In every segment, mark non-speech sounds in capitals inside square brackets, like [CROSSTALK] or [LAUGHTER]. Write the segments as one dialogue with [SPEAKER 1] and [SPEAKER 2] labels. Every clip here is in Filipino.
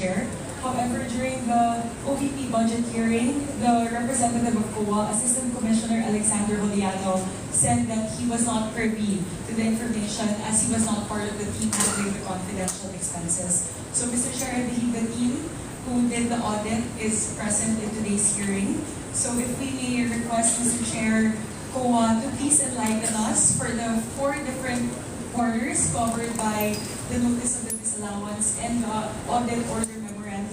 [SPEAKER 1] Chair. However, during the OVP budget hearing, the representative of COA, Assistant Commissioner Alexander Holiano, said that he was not privy to the information as he was not part of the team handling the confidential expenses. So, Mr. Chair, I believe the team who did the audit is present in today's hearing. So if we may request, Mr. Chair, COA to please enlighten us for the four different quarters covered by the notice of the disallowance and the audit order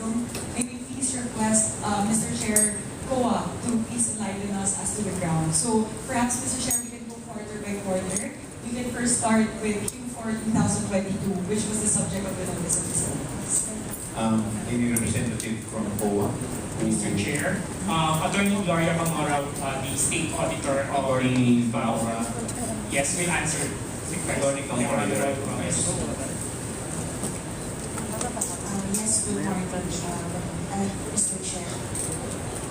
[SPEAKER 1] memorandum. May we please request, uh, Mr. Chair, COA to please enlighten us as to the ground. So perhaps, Mr. Chair, we can go quarter by quarter. We can first start with Q4 2022, which was the subject of the notice of disallowance.
[SPEAKER 2] Um, any representative from COA?
[SPEAKER 3] Mr. Chair, uh, Attorney Gloria Pangora, uh, the State Auditor of
[SPEAKER 2] Attorney
[SPEAKER 3] the
[SPEAKER 2] Paura.
[SPEAKER 3] Yes, we'll answer.
[SPEAKER 2] Attorney Pangora, you're right.
[SPEAKER 3] Yes.
[SPEAKER 4] Yes, good morning, uh, Mr. Chair.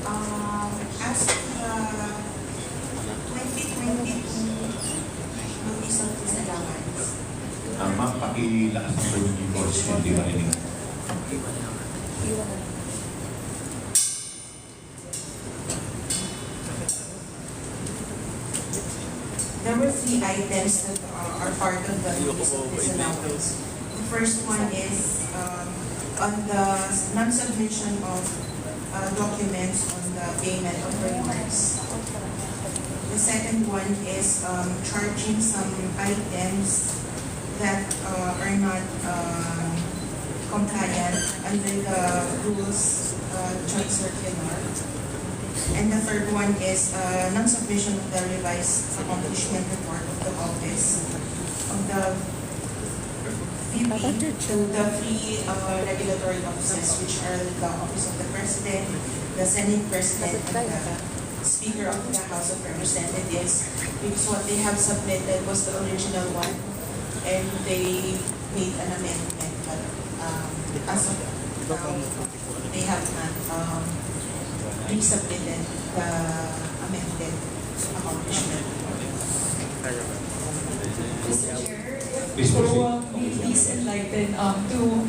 [SPEAKER 4] Um, As to the 2022 notice of disallowance,
[SPEAKER 2] Um, ma'am, pakilakas ng volume yung voice ko, hindi marinig.
[SPEAKER 4] there were three items that are are part of the disallowance. The first one is um, on the non-submission of uh, documents on the payment of rewards. The second one is um, charging some items that uh, are not um, compliant under the rules uh, joint circular. And the third one is uh, non-submission of the revised accomplishment report of the office of the VP to the three uh, regulatory offices, which are the Office of the President, the Senate President, and the Speaker of the House of Representatives. Because what they have submitted was the original one, and they made an amendment, but um, as of now, they have not um, resubmitted the amended accomplishment.
[SPEAKER 1] Mr. Chair,
[SPEAKER 2] Please proceed.
[SPEAKER 1] COA may please enlighten um, to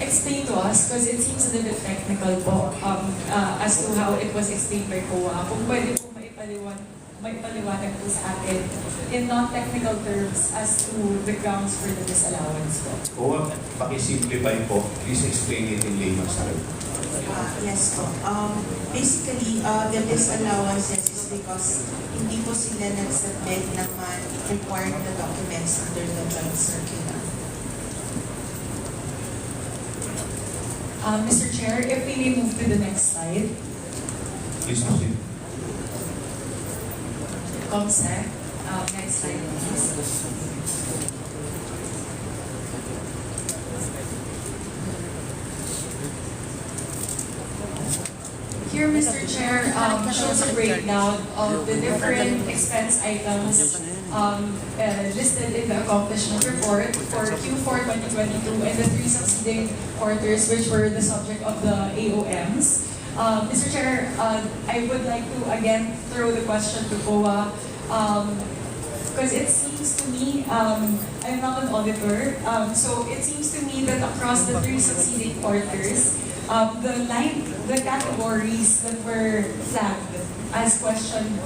[SPEAKER 1] explain to us, because it seems a little bit technical po, um, uh, as to how it was explained by COA. Kung pwede po maipaliwan, maipaliwanag po sa atin in non-technical terms as to the grounds for the disallowance po.
[SPEAKER 2] COA, pakisimplify po. Please explain it in layman's terms.
[SPEAKER 4] Uh, yes po. Um, basically, uh, the disallowances is because hindi po sila nag-submit naman required na documents under the joint circular.
[SPEAKER 1] Um, Mr. Chair, if we may move to the next slide.
[SPEAKER 2] Please proceed.
[SPEAKER 1] Comsec, um, next slide please. Here, Mr. Chair, um, shows a breakdown of the different expense items um, uh, listed in the accomplishment report for Q4 2022 and the three succeeding quarters which were the subject of the AOMs. Um, Mr. Chair, uh, I would like to again throw the question to COA. Um, because it seems to me, um, I'm not an auditor, um, so it seems to me that across the three succeeding quarters, um, the line, the categories that were flagged as questioned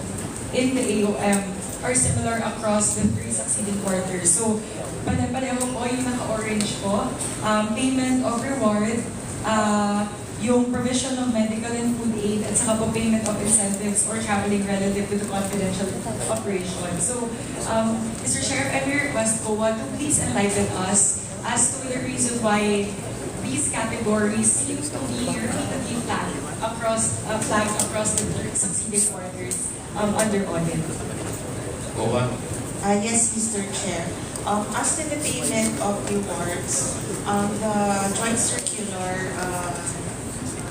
[SPEAKER 1] in the AOM are similar across the three succeeding quarters. So, pare-pareho po yung naka-orange po, um, payment of reward, uh, yung provision of medical and food aid, at saka po payment of incentives or traveling relative to the confidential operation. So, um, Mr. I may request COA to please enlighten us as to the reason why these categories seem to be repeatedly flagged across, uh, flagged across the succeeding quarters um, under audit.
[SPEAKER 2] COA,
[SPEAKER 4] Uh, yes, Mr. Chair. Um, as to the payment of rewards, um, the joint circular, uh,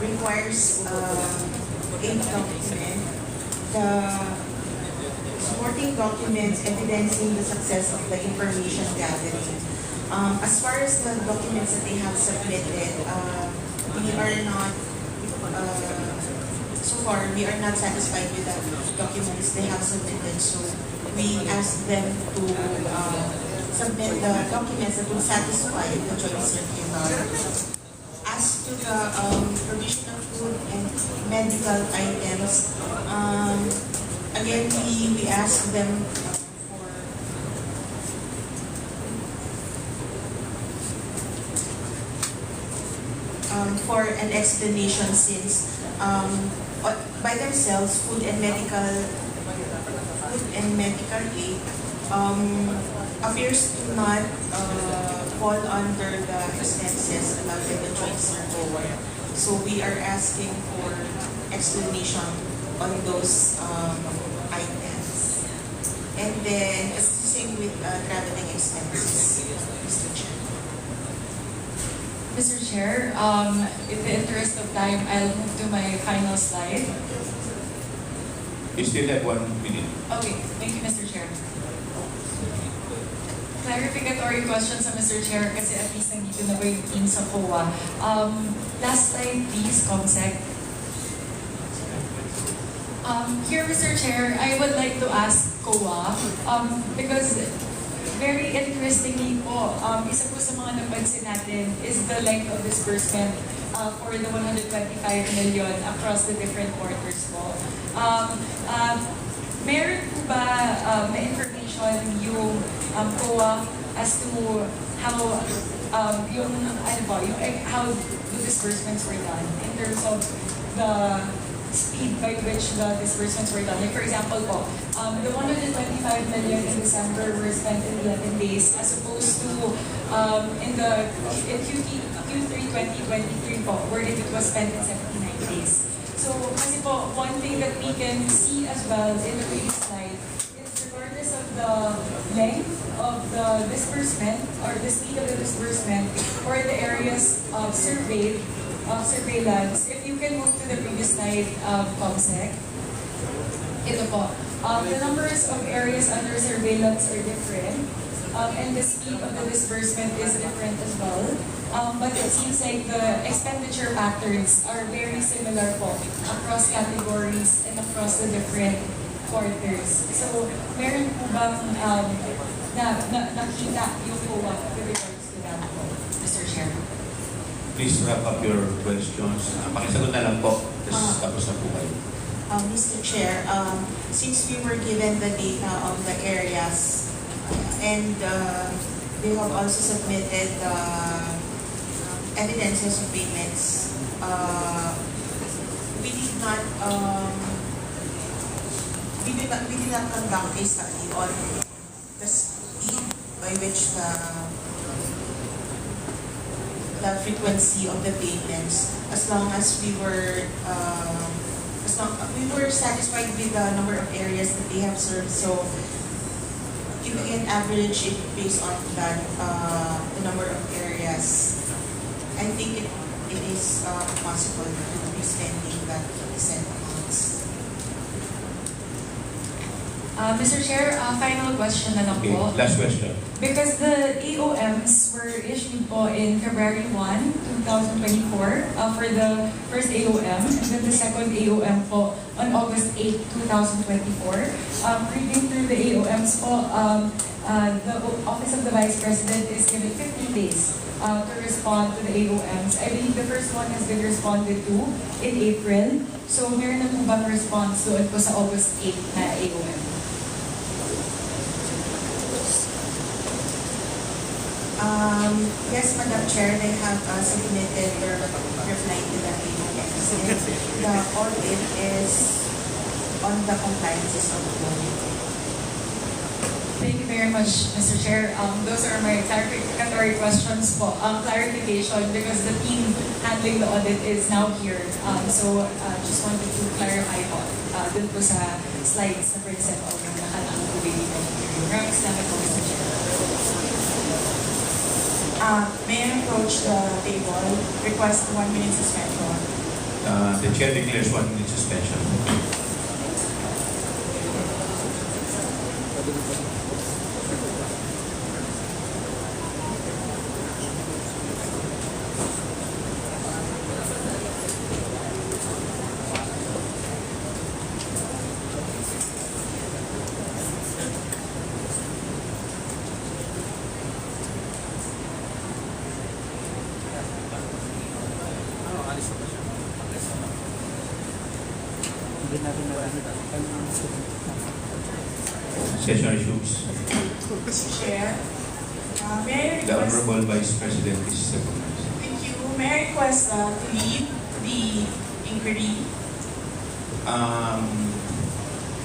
[SPEAKER 4] requires, uh, a document. The supporting documents evidencing the success of the information gathering. Um, as far as the documents that they have submitted, uh, we are not, uh, so far, we are not satisfied with the documents they have submitted, so we ask them to, uh, submit the documents that will satisfy the joint circular. As to the um, provision of food and medical items, um, again, we, we ask them uh, for um, for an explanation since um, by themselves, food and medical food and medical aid um, appears to not uh, fall under the expenses allowed by the joint circle. So we are asking for explanation on those um, items. And then assisting with uh, traveling expenses, Mr. Chair.
[SPEAKER 1] Mr. Chair, um, in the interest of time, I'll move to my final slide.
[SPEAKER 2] You still have one minute.
[SPEAKER 1] Okay, thank you, Mr. Chair. Clarificatory question sa Mr. Chair kasi at least nandito na ba yung team sa COA. Um, last slide please, Comsec. Um, here, Mr. Chair, I would like to ask COA, um, because very interestingly po, um, isa po sa mga napansin natin is the length of disbursement uh, for the 125 million across the different quarters po. Um, um, meron po ba um, na information yung um, COA as to how um, yung ano ba, yung eh, how the disbursements were done in terms of the speed by which the disbursements were done. Like for example po, um, the 125 million in December were spent in 11 days as opposed to um, in the in Q3, Q3 2023 po, wherein it was spent in 79 days. So kasi po, one thing that we can see as well in the previous slide is regardless of the length of the disbursement or the speed of the disbursement or the areas uh, surveyed, uh, surveillance, if you can move to the previous slide, um, Comsec. Ito po. Um, the numbers of areas under surveillance are different. Um, and the speed of the disbursement is different as well. Um, but it seems like the expenditure patterns are very similar po across categories and across the different quarters. So, meron po bang um, na, na, nakita yung COA with regards to that po, Mr. Chair?
[SPEAKER 2] Please wrap up your questions. Ah, Pakisagot na lang po. Tapos
[SPEAKER 4] Ah.
[SPEAKER 2] tapos na po kayo.
[SPEAKER 4] Um, Mr. Chair, um, since we were given the data of the areas and uh, they have also submitted the evidences of payments, uh, we did not, um, we did not, we did not conduct a study on the speed by which the the frequency of the payments as long as we were um, as long we were satisfied with the number of areas that they have served. So giving an average it based on that uh, the number of areas. I think it, it is uh, possible to be spending that percent
[SPEAKER 1] Uh, Mr. Chair, uh, final question na lang
[SPEAKER 2] Okay,
[SPEAKER 1] po.
[SPEAKER 2] last question.
[SPEAKER 1] Because the AOMs were issued po in February 1, 2024 uh, for the first AOM and then the second AOM po on August 8, 2024. Um, reading through the AOMs po, um, uh, the Office of the Vice President is given 15 days uh, to respond to the AOMs. I believe the first one has been responded to in April. So meron na po bang response doon po sa August 8 na AOM?
[SPEAKER 4] Um, yes, Madam Chair, they have uh, submitted their reply to the. And the audit is on the compliances of the law.
[SPEAKER 1] Thank you very much, Mr. Chair. Um, those are my clarificatory questions po. Um, clarification because the team handling the audit is now here. Um, so, uh, just wanted to clarify po. Uh, dun po sa slides na present o yung nakalaan po baby. Maraming salamat po, Mr. Chair.
[SPEAKER 5] Uh, may I approach the table, request one minute suspension.
[SPEAKER 2] Uh, the chair declares one minute suspension.
[SPEAKER 5] Mr. Chair, uh, may I
[SPEAKER 2] The
[SPEAKER 5] request,
[SPEAKER 2] Honorable Vice President is recognized.
[SPEAKER 5] thank you, may I request uh, to lead the inquiry?
[SPEAKER 2] Um,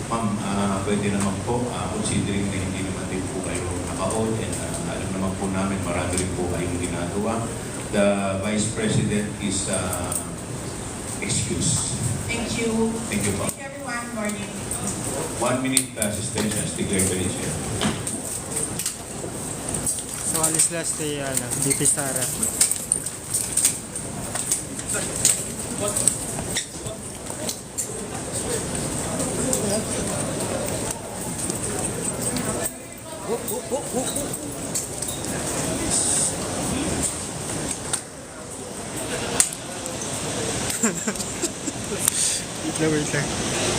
[SPEAKER 2] ma'am, ah, pwede naman po, ah, considering na hindi naman din po kayo naka-hold and ah, alam naman po namin marami rin po kayong ginagawa. The Vice President is uh, excused.
[SPEAKER 5] Thank you.
[SPEAKER 2] Thank you po.
[SPEAKER 5] Thank you everyone, morning.
[SPEAKER 2] One minute uh, suspension as declared by the chair.
[SPEAKER 6] So, alis last day, ano, DP Sara. [LAUGHS] Wait lang, wait lang.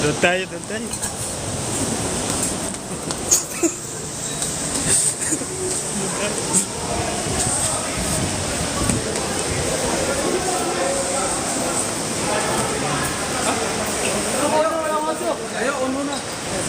[SPEAKER 6] Doon tayo, doon tayo.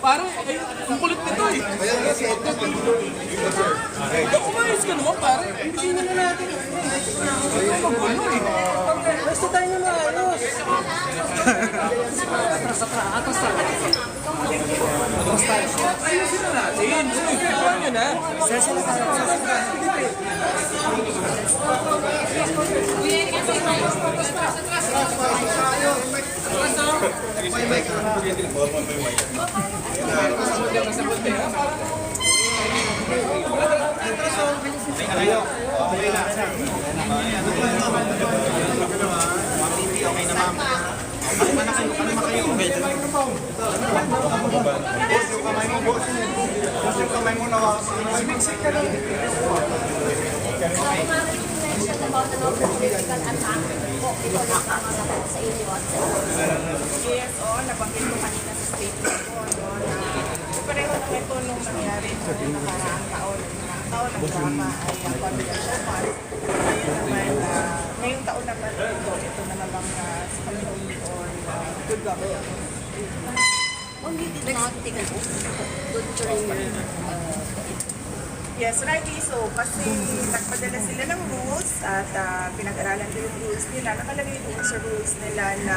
[SPEAKER 7] Parang, ay, ang kulit nito eh. Kaya umayos ka naman, Hindi na na natin. Ay, magulo eh. Basta tayo na maayos. Atras, atras, atras tayo. Atras tayo. Ayusin na natin. Kaya nyo na. Session na tayo.
[SPEAKER 5] Yes, oo, nabanggit ko kanina sa statement ko, no, na pareho lang ito nung nangyari noong nakaraang taon. Taon, ang drama ay ang confidential funds. Ngayon naman, ah, ngayong taon naman ito, ito na naman uh, sa Committee on ah, Good Governance.
[SPEAKER 8] Oh, you did not take an oath during your uh,
[SPEAKER 5] Yes, rightly so. Kasi nagpadala sila ng rules at ah, pinag-aralan ko yung rules nila. Nakalagay doon sa rules nila na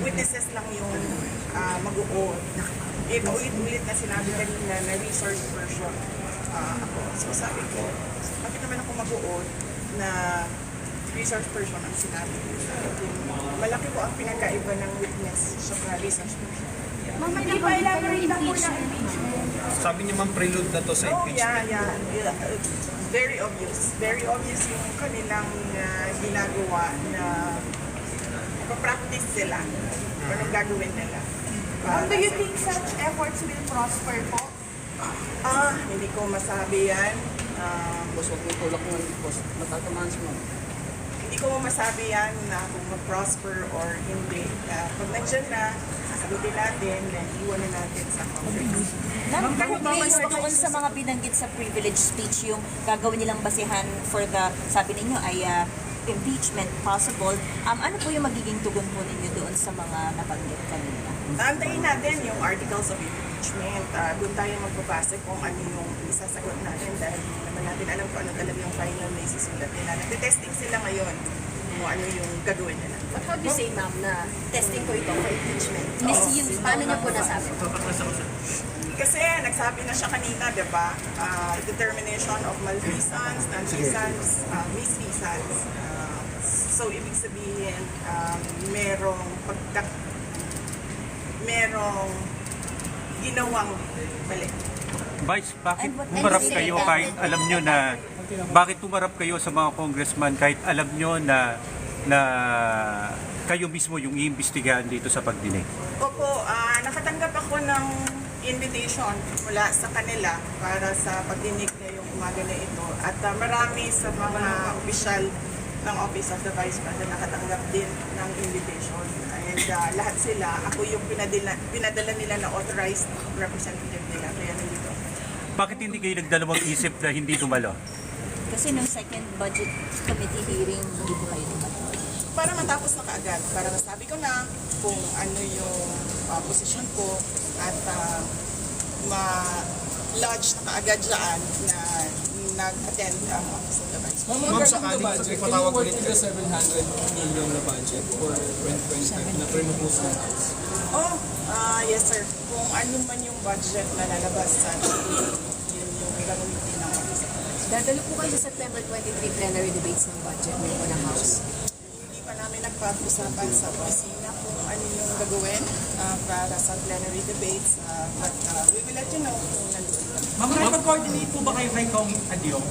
[SPEAKER 5] witnesses lang yung uh, mag-o-oath. Eh, paulit-ulit na sinabi kanina na resource person ako. So sabi ko, bakit naman ako mag-o-oath na resource person ang sinabi ko. Malaki po ang pinagkaiba ng witness sa resource person.
[SPEAKER 8] Ma'am, hindi pa elaborate na po ng impeachment.
[SPEAKER 7] Sabi niya man prelude na to sa
[SPEAKER 5] Oh,
[SPEAKER 7] impeachment.
[SPEAKER 5] yeah, yeah. yeah. Very obvious. Very obvious yung kanilang uh, ginagawa na practice sila. Anong gagawin nila.
[SPEAKER 8] Ma'am, do you think such efforts will prosper po?
[SPEAKER 5] Ah, hindi ko masabi yan.
[SPEAKER 7] Boss, huwag mong tulak ng boss. Matatamaan ma'am.
[SPEAKER 5] hindi ko masabi yan na kung mag-prosper or hindi. Uh, pag nandyan na, sasagutin natin, then iwan na natin sa Congress.
[SPEAKER 9] Ma'am, pero based doon sa mga binanggit sa privilege speech, yung gagawin nilang basihan for the, sabi ninyo, ay ah, impeachment possible, um, ano po yung magiging tugon po ninyo doon sa mga nabanggit kanina?
[SPEAKER 5] Antayin natin yung articles of impeachment. Ah, doon tayo magbabase kung ano yung isasagot natin dahil hindi naman natin alam kung ano talaga yung final na isusulat nila. Nagtitesting sila ngayon kung ano yung gagawin nila.
[SPEAKER 8] But how do you say, ma'am, na testing ko ito for impeachment?
[SPEAKER 9] Misuse.
[SPEAKER 8] Paano niya po nasabi?
[SPEAKER 5] Kasi nagsabi na siya kanina, di ba? Ah, determination of malfeasance, nonfeasance, uh, misfeasance. Ah, so, ibig sabihin, um, merong pagka merong ginawang mali.
[SPEAKER 10] Vice, bakit
[SPEAKER 9] And what-
[SPEAKER 10] humarap
[SPEAKER 9] and
[SPEAKER 10] kayo kahit alam nyo na bakit pumarap kayo sa mga congressman kahit alam nyo na na kayo mismo yung iimbestigahan dito sa pagdinig?
[SPEAKER 5] Opo, ah, nakatanggap ako ng invitation mula sa kanila para sa pagdinig ngayong umaga na ito. At ah, marami sa mga opisyal ng Office of the Vice President nakatanggap din ng invitation. And ah, lahat sila, ako yung pinadala, pinadala nila na authorized representative nila. Kaya nandito.
[SPEAKER 10] Bakit hindi kayo nagdalawang isip na hindi dumalo?
[SPEAKER 9] Kasi nung second budget committee hearing, hindi po kayo naman.
[SPEAKER 5] para matapos na kaagad, para masabi ko na kung ano yung uh, posisyon ko at uh, ma-lodge na kaagad dyan na nag-attend ang Office of the Vice President.
[SPEAKER 7] Ma'am, sa ating budget, can you work with the 700 million na budget for 2025 na promote ng house?
[SPEAKER 5] Oh, ah yes sir. Kung ano man yung budget na lalabas sa yun yung gagamitin ng Office of the Vice President.
[SPEAKER 8] Dadalo po kayo sa September 23 plenary debates ng budget ng unang house.
[SPEAKER 5] Hindi pa namin nagpag-usapan sa opisina kung ano yung gagawin ah, para sa plenary debates. ah, but ah, we will let you know kung nandun.
[SPEAKER 3] Ma'am, nakipag-coordinate po ba kayo kay Kong Adyong?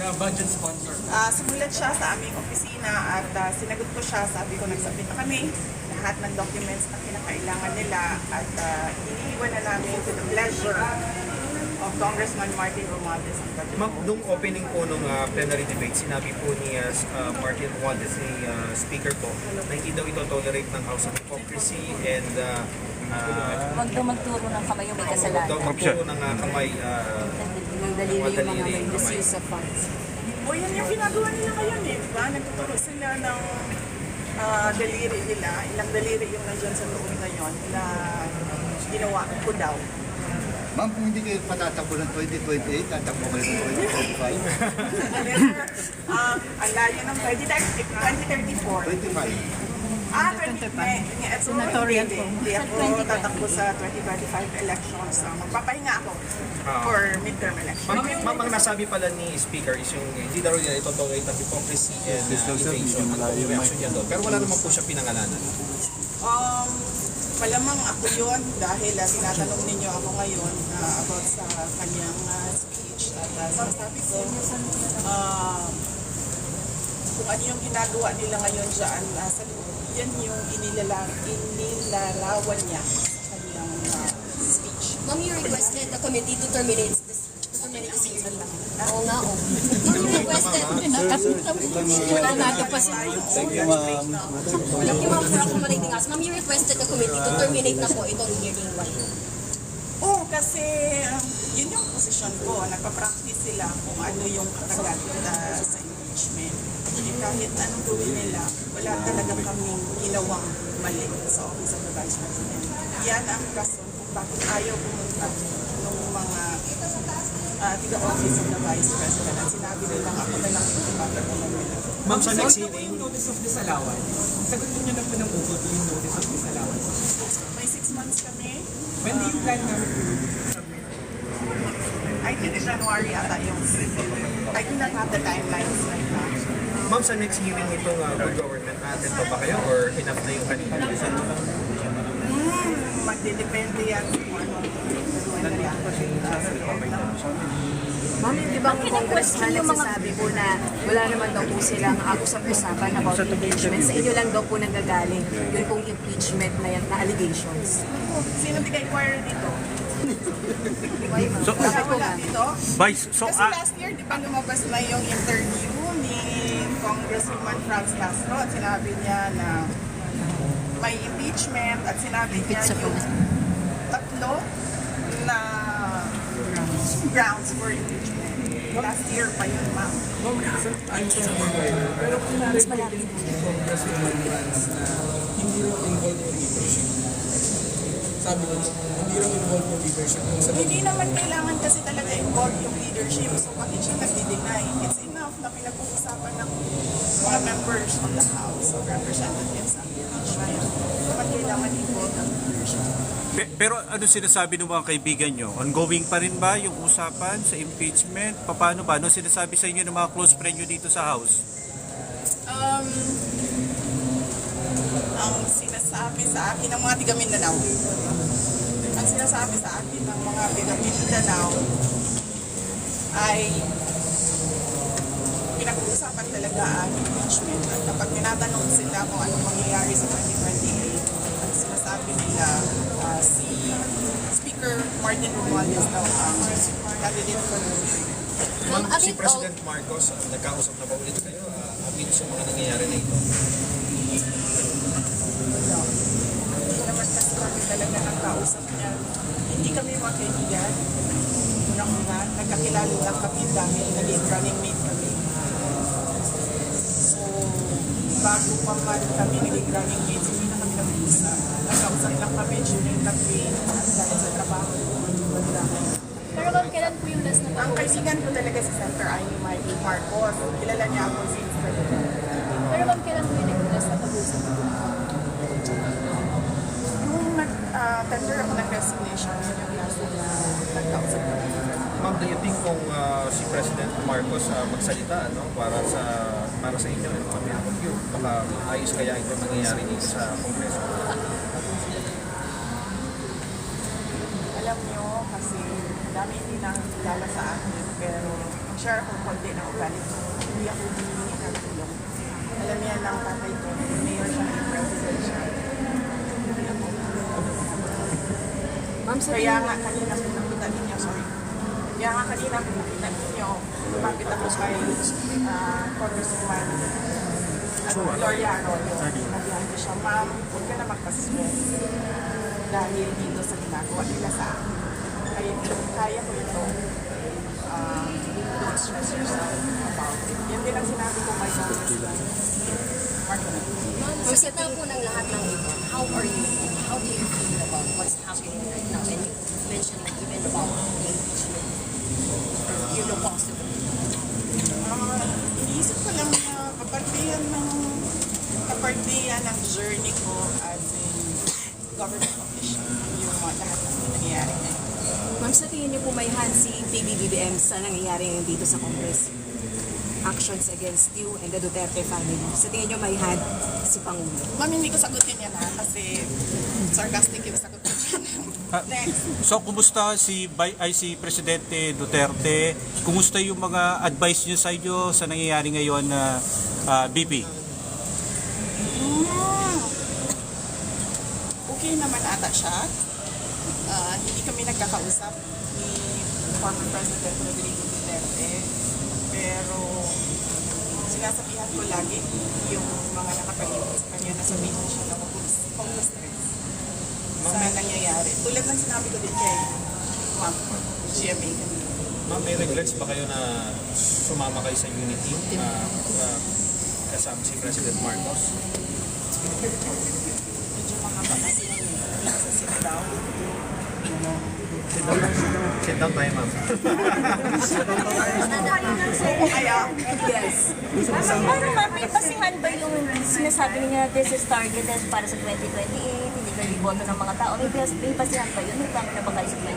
[SPEAKER 3] Na budget sponsor.
[SPEAKER 5] Ah, sumulat siya sa aming opisina at ah, sinagot ko siya, sabi ko nagsabit na kami lahat ng documents na kinakailangan nila at uh, iniiwan na namin to the pleasure of Congressman Martin Romualdez ang budget.
[SPEAKER 11] Ma'am, nung opening po nung ah, plenary debate, sinabi po ni ah, Martin Romualdez, ni ah, Speaker po, na hindi daw ito tolerate ng House of Hypocrisy and uh,
[SPEAKER 9] Huwag daw magturo ng kamay yung may kasalanan.
[SPEAKER 11] daw magpuro ng ah, kamay ah,
[SPEAKER 8] Yung dalili yung mga may misuse of funds.
[SPEAKER 5] O yan yung ginagawa nila ngayon eh, di ba? Nagtuturo sila ng ah, daliri nila, ilang daliri yung nandyan sa loob ngayon na ginawa ko daw.
[SPEAKER 12] Ma'am, kung hindi kayo patatakbo ng 2028, tatakbo kayo ng 2025. [LAUGHS]
[SPEAKER 5] um, ang layo ng 2034.
[SPEAKER 12] 25.
[SPEAKER 5] Ah, 20, may, may, Senatorial po. Hindi ako tatakbo sa 2025 elections. So, magpapahinga ako for midterm elections.
[SPEAKER 11] Ma'am, ma'am, ang nasabi pala ni Speaker is yung hindi daw niya ito tolerate ng hypocrisy and uh, evasion at yung reaction niya doon. Pero wala naman po siya pinangalanan.
[SPEAKER 5] Um, malamang ako yun dahil uh, tinatanong ninyo ako ngayon uh, about sa kanyang uh, speech. At uh, sabi ko, uh, kung ano yung ginagawa nila ngayon dyan uh, sa loob, yan yung inilala, inilarawan niya sa kanyang uh, speech.
[SPEAKER 8] Ma'am, you requested the committee to terminate this to terminate this hearing. Oo nga, oo. Ma'am, you requested... Wala natin pa sila.
[SPEAKER 12] Thank you, ma'am.
[SPEAKER 8] Thank you, ma'am, for accommodating us. Ma'am, you requested the committee to terminate na po itong hearing. Why?
[SPEAKER 5] Oo, kasi um, yun yung posisyon ko. Nagpa-practice sila kung ano yung katagal uh, sa impeachment. Kahit anong gawin nila, wala talaga kaming ginawang mali sa Office of the Vice President. Yan ang rason kung bakit ayaw pumunta ng mga uh, tiga-office of the Vice President. At sinabi nila ako na lang ipapagawa nila.
[SPEAKER 11] Ma'am, sa next
[SPEAKER 3] po yung notice of disallowance. Sagot niyo na po ng ugot yung notice of disallowance.
[SPEAKER 5] May six months kami.
[SPEAKER 3] When do you plan na?
[SPEAKER 5] I think January ata yung I do not have the timelines.
[SPEAKER 11] Ma'am, sa next hearing itong uh, good government, natin pa ba kayo or enough na yung kanina?
[SPEAKER 5] Hmm, magdidepende yan
[SPEAKER 8] Ma'am, di ba ang congressman nagsasabi po na wala naman daw po silang usap-usapan about impeachment. Sa inyo lang daw po nanggagaling yung pong impeachment na yan, na allegations.
[SPEAKER 5] Sino di kay choir dito?
[SPEAKER 10] So,
[SPEAKER 5] Wala dito?
[SPEAKER 10] Vice, so
[SPEAKER 5] Kasi
[SPEAKER 10] ah,
[SPEAKER 5] last year, di ba lumabas na yung interview Congresswoman Franz Castro at sinabi niya na may impeachment at sinabi niya yung tatlo na grounds for impeachment. Last year pa yun, ma'am.
[SPEAKER 7] Pero kung narinig din po ni Congresswoman Franz na hindi raw involved yung leadership. Sabi ko, hindi raw involved yung leadership. Sabi
[SPEAKER 5] Hindi naman kailangan kasi talaga involved yung leadership. So bakit siya nagdi-deny? It's enough na pinag-uusapan ng mga members of the House of Representatives ang impeachment. Bakit kailangan involved ang leadership?
[SPEAKER 10] pe- pero ano sinasabi ng mga kaibigan nyo? Ongoing pa rin ba yung usapan sa impeachment? Paano ba? Ano sinasabi sa inyo ng mga close friend nyo dito sa house?
[SPEAKER 5] Um, ang sinasabi sa akin ng mga tiga Mindanao, ang sinasabi sa akin ng mga tiga Mindanao ay usapan talaga ang impeachment. At kapag tinatanong sila kung anong mangyayari sa 2028, ang sinasabi nila ah, si Speaker Martin Romualdez daw ang candidate for president.
[SPEAKER 11] Ma'am, si President Marcos, uh, nagkausap na ba ulit kayo uh, amid sa mga nangyayari na ito?
[SPEAKER 5] Hindi naman kasi kami talaga nagkausap niya. Hindi kami mga kaibigan. Unang-una, nagkakilala lang kami dahil naging running mate bago pa man kami naging running mates, hindi na kami nag-uusap. Nagkausap lang kami during campaign at dahil sa trabaho.
[SPEAKER 8] Pero ma'am, kailan po yung last na
[SPEAKER 5] Ang kaibigan ko talaga si Senator Amy Mikey Marcos. Kilala niya ako since
[SPEAKER 8] Pero ma'am, kailan po yung last na pag-usap?
[SPEAKER 5] Nung nag-tender ako ng resignation, yun yung last na nagkausap kami.
[SPEAKER 11] Ma'am, do you think kung uh, si President Marcos uh, magsalita ano, para sa para sa inyo, ano, kami ako yun, baka ayos kaya ito nangyayari dito sa Kongreso?
[SPEAKER 5] Alam niyo, kasi dami hindi na kilala sa akin, pero share ako konti ng ugali ko. Hindi ako humingi ng tulong. Alam niya lang tatay ko, mayor siya ng president siya.
[SPEAKER 8] Ma'am, sa
[SPEAKER 5] Kaya nga kanina kung nakita ninyo, sorry. Kaya nga kanina kung nakita ninyo, lumapit ako kay uh, Congresswoman ano, Gloria Arroyo. Sabihan ko siya, ma'am, huwag ka na magpa-stress dahil dito sa ginagawa nila sa akin. Kaya, kaya ko ito. Um, don't stress yourself about it. Yan din ang sinabi ko kay Congresswoman.
[SPEAKER 8] Ma'am, sa tingin po ng lahat ng ito, how are you? How do you feel about what's happening right now? And you mentioned even about. You know, possible.
[SPEAKER 5] Ah, iniisip ko lang na kapartihan ng kapartihan ng journey ko as a government official yung mga lahat ng nangyayari ngayon.
[SPEAKER 8] Ma'am, sa tingin niyo po may hand si PBBBM sa nangyayari ngayon dito sa Congress? Actions against you and the Duterte family. Sa tingin niyo may hand si Pangulo?
[SPEAKER 5] Ma'am, hindi ko sagutin yan ha kasi sarcastic yung sagot ko dyan. Next.
[SPEAKER 10] So, kumusta si, ay, si Presidente Duterte? Kumusta yung mga advice niyo sa inyo sa nangyayari ngayon na BP?
[SPEAKER 5] Mm. Okay naman ata siya. Ah, hindi kami nagkakausap ni former President Rodrigo Duterte. Pero sinasabihan ko lagi yung mga nakapaligid sa kanya na sabihin siya na sa nangyayari. Tulad ng sinabi ko din kay Ma'am GMA kanina.
[SPEAKER 11] Ma'am, may regrets ba kayo na sumama kayo sa unity uh, uh, kasama si President Marcos?
[SPEAKER 5] Medyo mahaba kasi yung sa sit down.
[SPEAKER 11] Sit down, sit down tayo, ma'am.
[SPEAKER 5] Kaya,
[SPEAKER 8] Yes.
[SPEAKER 9] Ma'am, ano ma'am, may basihan ba yung sinasabi niya this is targeted para sa 2028, iboto ng mga tao? May, bas- may basihan ba yun? May plano na ba kayo sa 2028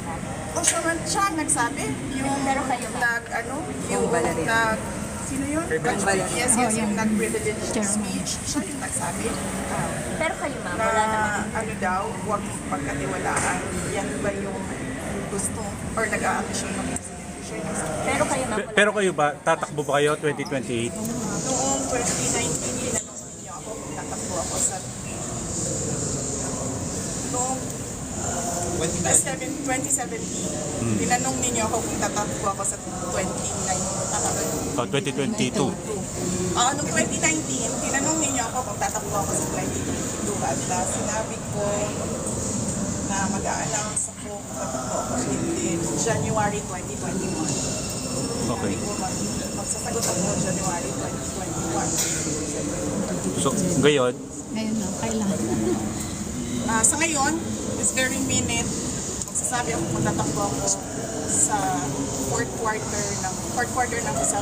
[SPEAKER 9] na?
[SPEAKER 5] o siya, siya nagsabi, yung
[SPEAKER 9] Pero kayo ba?
[SPEAKER 5] nag, ano, yung
[SPEAKER 8] Valerie.
[SPEAKER 5] nag, sino yun?
[SPEAKER 11] Vice
[SPEAKER 5] Valerie. Yes, yes, yung nag-privilege speech, siya yung nagsabi. ah,
[SPEAKER 9] Pero kayo ma'am,
[SPEAKER 5] na
[SPEAKER 9] wala naman.
[SPEAKER 5] ano daw, huwag pagkatiwalaan. Yan ba yung gusto or nag-a-action ng president? Siya yung nagsabi.
[SPEAKER 9] Pero kayo ma'am, wala
[SPEAKER 10] Pero kayo ba, tatakbo ba kayo 2028?
[SPEAKER 5] Noong 2019, tinanong niyo ako kung tatakbo ako sa noong
[SPEAKER 11] 2019.
[SPEAKER 5] 2017, tinanong ninyo ako kung tatakbo ako sa 2019. Tama ba yun?
[SPEAKER 10] O, 2022?
[SPEAKER 5] Ah, noong 2019, tinanong ninyo ako kung tatakbo ako sa 2022 at ah, sinabi ko na mag-a-announce ako kung tatakbo ako in January 2021.
[SPEAKER 10] Okay.
[SPEAKER 5] Ko, magsasagot ako January 2021.
[SPEAKER 10] So, ngayon,
[SPEAKER 5] Ah, sa ngayon, this very minute, magsasabi ako kung tatakbo ako sa fourth quarter ng fourth quarter ng sa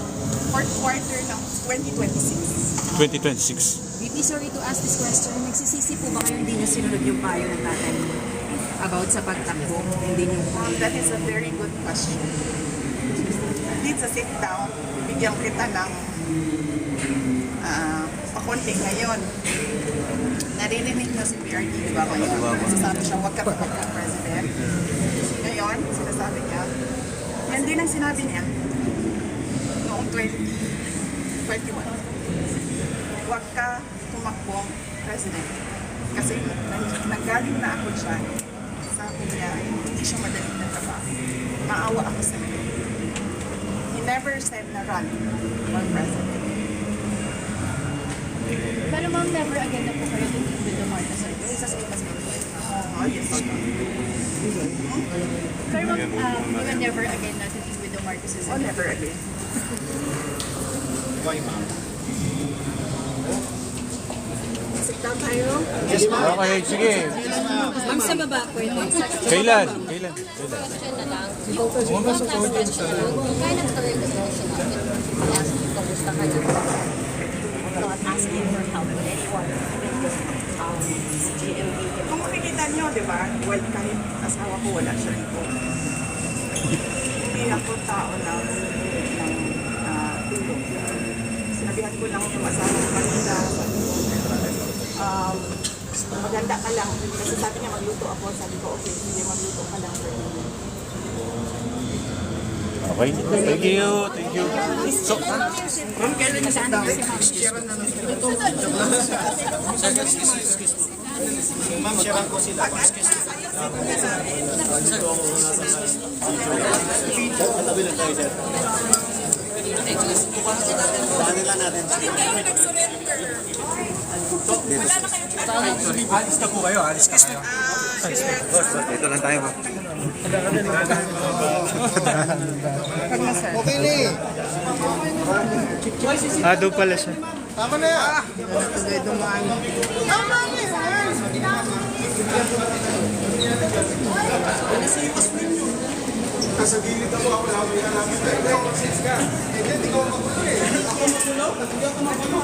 [SPEAKER 5] fourth quarter ng 2026.
[SPEAKER 10] 2026.
[SPEAKER 8] VP, sorry to ask this question. Nagsisisi po ba kayo hindi na sinunod yung payo ng tatay mo about sa pagtakbo? Hindi niyo po.
[SPEAKER 5] Um, that is a very good question. Need sa sit down, bigyan kita ng ah pakunti ngayon. Naririnig na si PRD, di ba ngayon? Nagsasabi siya, huwag ka pa magka-president. Ngayon, sinasabi niya, yan din ang sinabi niya noong 2019 21. Huwag ka tumakbong president. Kasi nang- nanggaling na ako dyan, sabi niya, hindi siya madaling na trabaho. Maawa ako sa kanya. He never said na run for president.
[SPEAKER 13] Pero ma'am, never again na po kayo tuloy with the sa ipas
[SPEAKER 5] Oh, yes.
[SPEAKER 13] Pero ma'am, uh, never again na tuloy with the Marcoses.
[SPEAKER 5] Oh, never again.
[SPEAKER 13] Sit down tayo.
[SPEAKER 10] Okay, sige.
[SPEAKER 13] Ma'am, sa baba po ito.
[SPEAKER 10] Kailan? Kailan?
[SPEAKER 14] question na lang. Yung one last question. Kung of career discussion natin, ask you, kamusta ka na?
[SPEAKER 9] Not asking for help with anyone. Um, GMA.
[SPEAKER 5] Kung makikita niyo, di ba, well, kahit asawa ko, wala siya rito. Hindi ako tao na ng ah, tulong. Sinabihan ko lang yung asawa ko ko, um, maganda ka lang. Kasi sabi niya, magluto ako. Sabi ko, okay, sige, magluto ka lang.
[SPEAKER 10] Okay. Thank you. Thank you. So,
[SPEAKER 11] Ma'am, kailan sa dami? Sharon na lang. Ma'am, sharon ko sila.
[SPEAKER 10] Alis na po kayo. Alis na kayo. Dito lang tayo. ma'am.
[SPEAKER 11] Okay na eh.
[SPEAKER 6] Ah, doon pala siya.
[SPEAKER 11] Tama na yan. Tama na yan. Nasa gilid ako, ako lang ang pinalapit. Hindi, ako magulo eh. Ako magulo, hindi ako magulo.